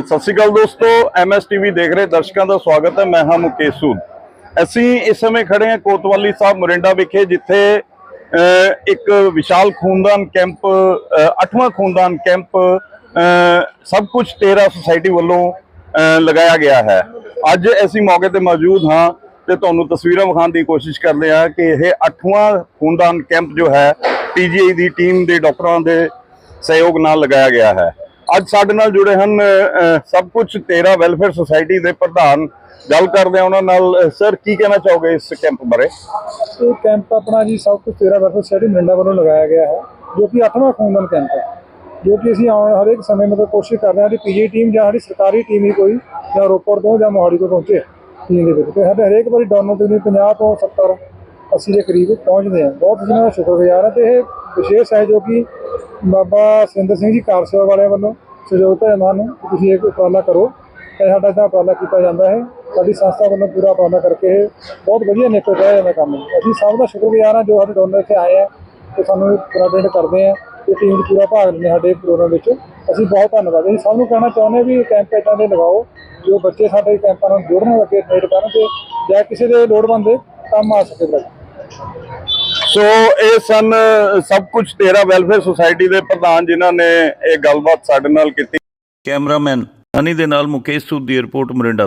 ਸਤਿ ਸ਼੍ਰੀ ਅਕਾਲ ਦੋਸਤੋ MS TV ਦੇਖ ਰਹੇ ਦਰਸ਼ਕਾਂ ਦਾ ਸਵਾਗਤ ਹੈ, ਮੈਂ ਹਾਂ ਮੁਕੇਸ਼ ਸੂਦ। ਅਸੀਂ ਇਸ ਸਮੇਂ ਖੜੇ ਹਾਂ ਕੋਤਵਾਲੀ ਸਾਹਿਬ ਮੋਰਿੰਡਾ ਵਿਖੇ, ਜਿੱਥੇ ਇੱਕ ਵਿਸ਼ਾਲ ਖੂਨਦਾਨ ਕੈਂਪ 8ਵਾਂ ਖੂਨਦਾਨ ਕੈਂਪ ਸਭ ਕੁਝ ਤੇਰਾ ਸੁਸਾਇਟੀ ਵੱਲੋਂ ਲਗਾਇਆ ਗਿਆ ਹੈ। ਅੱਜ ਅਸੀਂ ਮੌਕੇ ਤੇ ਮੌਜੂਦ ਹਾਂ ਤੇ ਤੁਹਾਨੂੰ ਤਸਵੀਰਾਂ ਵਿਖਾਉਣ ਦੀ ਕੋਸ਼ਿਸ਼ ਕਰਦੇ ਹਾਂ ਕਿ ਇਹ 8ਵਾਂ ਖੂਨਦਾਨ ਕੈਂਪ ਜੋ ਹੈ ਪੀਜੀਆਈ ਦੀ ਟੀਮ ਦੇ ਡਾਕਟਰਾਂ ਦੇ ਸਹਿਯੋਗ ਨਾਲ ਲਗਾਇਆ ਗਿਆ ਹੈ। ਅੱਜ ਸਾਡੇ ਨਾਲ ਜੁੜੇ ਹਨ ਸਭ ਕੁਝ ਤੇਰਾ ਵੈਲਫੇਅਰ ਸੁਸਾਇਟੀ ਦੇ ਪ੍ਰਧਾਨ। ਗੱਲ ਕਰਦੇ ਆ ਉਹਨਾਂ ਨਾਲ। ਸਰ, ਕੀ ਕਹਿਣਾ ਚਾਹੋਗੇ ਇਸ ਕੈਂਪ ਬਾਰੇ? ਇਹ ਕੈਂਪ ਆਪਣਾ ਜੀ ਸਭ ਕੁਝ ਤੇਰਾ ਵੈਲਫੇਅਰ ਸੋਸਾਇਟੀ ਮਰਿੰਡਾ ਵੱਲੋਂ ਲਗਾਇਆ ਗਿਆ ਹੈ, ਜੋ ਕਿ 8ਵਾਂ ਖੂਨਦਾਨ ਕੈਂਪ ਹੈ, ਜੋ ਕਿ ਅਸੀਂ ਆਉਣ ਹਰੇਕ ਸਮੇਂ ਮਤਲਬ ਕੋਸ਼ਿਸ਼ ਕਰ ਰਹੇ ਹਾਂ ਕਿ ਪੀਜੀ ਟੀਮ ਜਾਂ ਸਾਡੀ ਸਰਕਾਰੀ ਟੀਮ ਹੀ ਕੋਈ ਜਾਂ ਰੋਪੜ ਤੋਂ ਜਾਂ ਮੋਹਾਲੀ ਤੋਂ ਪਹੁੰਚੇ। ਟੀਮ ਦੇ ਵਿੱਚ। ਤੇ ਸਾਡੇ ਹਰੇਕ ਵਾਰੀ ਡੋਨਰ ਤਕਰੀਬਨ 50 ਤੋਂ 70 80 ਦੇ ਕਰੀਬ ਪਹੁੰਚਦੇ ਆ ਬਹੁਤ ਜਿਹਨਾਂ ਦਾ ਸ਼ੁਕਰਗੁਜ਼ਾਰ ਹੈ ਤੇ ਇਹ ਵਿਸ਼ੇਸ਼ ਹੈ ਜੋ ਕਿ ਬਾਬਾ ਸਿੰਦਰ ਸਿੰਘ ਜੀ ਕਾਰ ਸੇਵਾ ਵਾਲਿਆਂ ਵੱਲੋਂ ਸਹਿਯੋਗ ਹੈ ਇਹਨਾਂ ਨੂੰ ਤੁਸੀਂ ਇਹ ਉਪਰਾਲਾ ਕਰੋ ਤੇ ਸਾਡਾ ਇਹਦਾ ਉਪਰਾਲਾ ਕੀਤਾ ਜਾਂਦਾ ਹੈ। ਸਾਡੀ ਸੰਸਥਾ ਵੱਲੋਂ ਪੂਰਾ ਉਪਰਾਲਾ ਕਰਕੇ ਇਹ ਬਹੁਤ ਵਧੀਆ ਨਿਕਲ ਰਿਹਾ ਜਾਂਦਾ ਕੰਮ। ਅਸੀਂ ਸਭ ਦਾ ਸ਼ੁਕਰਗੁਜ਼ਾਰ ਹਾਂ ਜੋ ਸਾਡੇ ਡੋਨਰ ਇੱਥੇ ਆਏ ਆ ਤੇ ਸਾਨੂੰ ਕੋਆਰਡੀਨੇਟ ਕਰਦੇ ਆ ਤੇ ਟੀਮ ਚ ਪੂਰਾ ਭਾਗ ਲੈਂਦੇ ਸਾਡੇ ਪ੍ਰੋਗਰਾਮ ਵਿੱਚ। ਅਸੀਂ ਬਹੁਤ ਧੰਨਵਾਦ। ਅਸੀਂ ਸਭ ਨੂੰ ਕਹਿਣਾ ਚਾਹੁੰਦੇ ਹਾਂ ਵੀ ਕੈਂਪ ਇਦਾਂ ਦੇ ਲਗਾਓ, ਜੋ ਬੱਚੇ ਸਾਡੇ ਕੈਂਪਾਂ ਨਾਲ ਜੁੜਨ ਅੱਗੇ ਟ੍ਰੇਡ ਕਰਨ ਤੇ ਜਾਂ ਕਿਸੇ ਦੇ ਲੋੜਵੰਦ ਕੰਮ ਆ ਸਕੇ। ਸੋ ਇਹ ਸਨ ਸਭ ਕੁਝ ਤੇਰਾ ਵੈਲਫੇਅਰ ਸੁਸਾਇਟੀ ਦੇ ਪ੍ਰਧਾਨ ਜਿਨ੍ਹਾਂ ਨੇ ਇਹ ਗੱਲਬਾਤ ਸਾਡੇ ਨਾਲ ਕੀਤੀ। ਕੈਮਰਾਮੈਨ ਹਨੀ ਦੇ ਨਾਲ ਮੁਕੇਸ਼ ਸੂਦ ਦੀ ਰਿਪੋਰਟ ਮਰਿੰਡਾ ਤੋਂ।